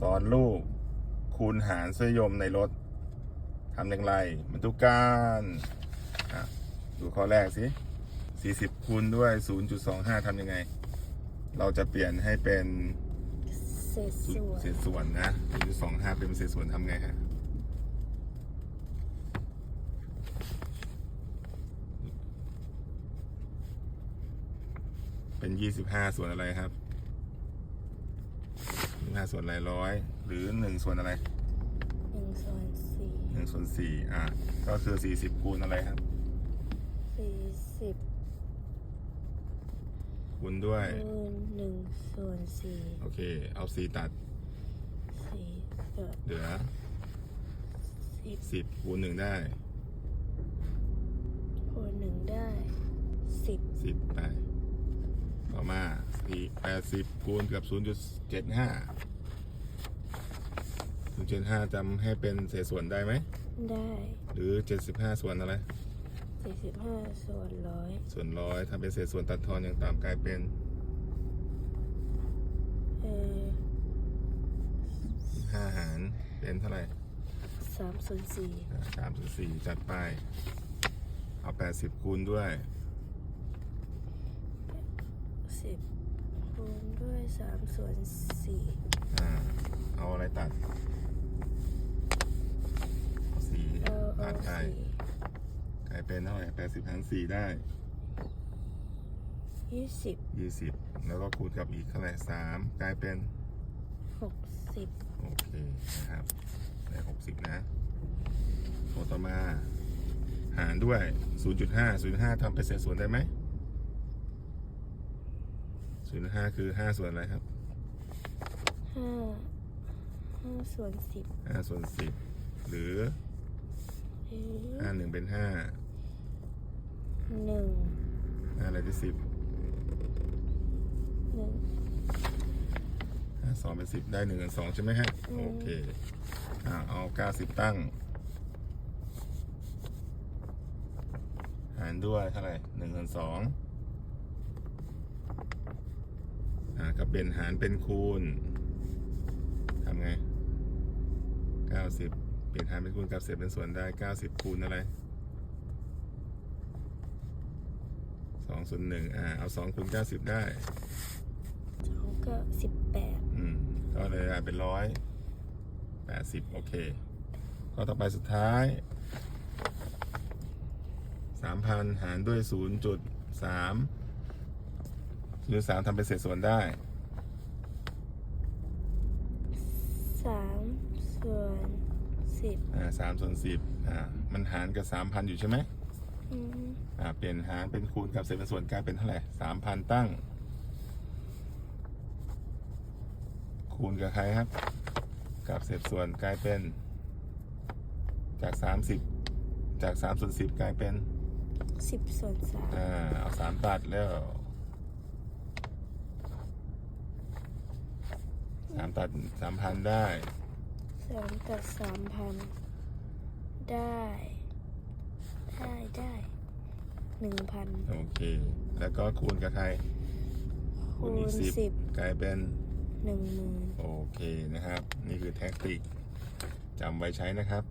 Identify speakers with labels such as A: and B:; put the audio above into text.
A: สอนลูก คูณหารช่วยยมในรถทำอย่างไรมาดูกันอะดูข้อแรกสิ40คูณด้วย 0.25ทำยังไง เราจะเปลี่ยนให้เป็น
B: เศษส่วน
A: เศษส่วนนะ0.25เป็นเศษส่วนทำไงฮะเป็น 25 ส่วนอะไรครับ 25ส่วนอะไรร้อย หรือ1ส่วนอะไร
B: หนึ่งส่วนสี่
A: 1ส่วน4อะก็คือ40คูณอะไรครับ
B: สี่สิบ
A: คูณด้วย
B: คูณหนึ่งส่วนสี่
A: โอเค เอา4ตัด
B: สี่เกิด
A: เหลือ
B: สิบ
A: 10คูณ1ได้
B: คูณหนึ่งได้สิบ
A: 10ไปต่อมา4 80คูณกับ0.75 0.75จำให้เป็นเศษส่วนได้ไหม
B: ได้
A: หรือ 75 ส่วนอะไร
B: สี่สิบห้าส่วนร้อย
A: ส่วนร้อยทำเป็นเศษส่วนตัดทอนอย่างต่ำกลายเป็น
B: เออ
A: 5หารเป็นเท่าไหร่
B: สามส่วนสี่
A: สามส่วนสี่จัดไป เอาแปดสิบคูณด้วย
B: สิบคูณด้วยสามส่วนสี่
A: อ่า เอาอะไรตัดเอา สี่
B: เอาเอา
A: ตัดได้
B: สี่
A: กลายเป็นเท่าไหร่แปดสิบหารสี่ได้
B: ยี่สิบ
A: ยี่สิบแล้วก็คูณกับอีกเท่าไหร่สามกลายเป็น
B: หกสิบ
A: โอเคนะครับได้หกสิบนะโต่อมา หารด้วย0.5 0.5ทำเป็นเศษส่วนได้ไหม0.5คือ5ส่วนอะไรครับ
B: ห้า ห้าส่วนสิบ
A: 5ส่วน10หรือ
B: หรือ
A: 5 1เป็น5
B: หนึ่ง
A: 5อะไรที่10
B: หนึ่ง
A: 5 2เป็น10ได้1กับ2ใช่ไหมฮะ
B: อืม
A: โอเคอ่าเอา90ตั้ง หารด้วยเท่าไหร่1กับ2อ่าก็เป็นหารเป็นคูณทำไง 90 เปลี่ยนหารเป็นคูณกับเศษเป็นส่วนได้ 90 คูณอะไร2ส่วน1อ่า เอา 2 คูณ 90 ได้
B: สองก็สิบแปด
A: อืม ก็เลยได้เป็นร้อยแปดสิบโอเคก็ต่อไปสุดท้ายสามพันหารด้วยศูนย์จุดสามหรือสามทำเป็นเศษส่วนได้
B: สามส่วน สิบ
A: อ่าสามส่วนสิบอ่ามันหารกับสามพันอยู่ใช่ไหม
B: อืม
A: อ่าเปลี่ยนหารเป็นคูณกับเศษเป็นส่วนกลายเป็นเท่าไหร่สามพันตั้ง คูณกับใครครับ กับเศษส่วนกลายเป็น จากสามสิบจากสามส่วนสิบกลายเป็น
B: สิบส่วนสาม
A: อ่าเอาสามตัดแล้วสามตัดสามพันได้
B: สามตัดสามพันได้ ได้ได้หนึ่งพัน
A: โอเค แล้วก็คูณกับใคร
B: คูณ
A: อีก
B: สิบ
A: กลายเป็น
B: หนึ่งหมื่น
A: โอเคนะครับ นี่คือแท็กติกจำไว้ใช้นะครับ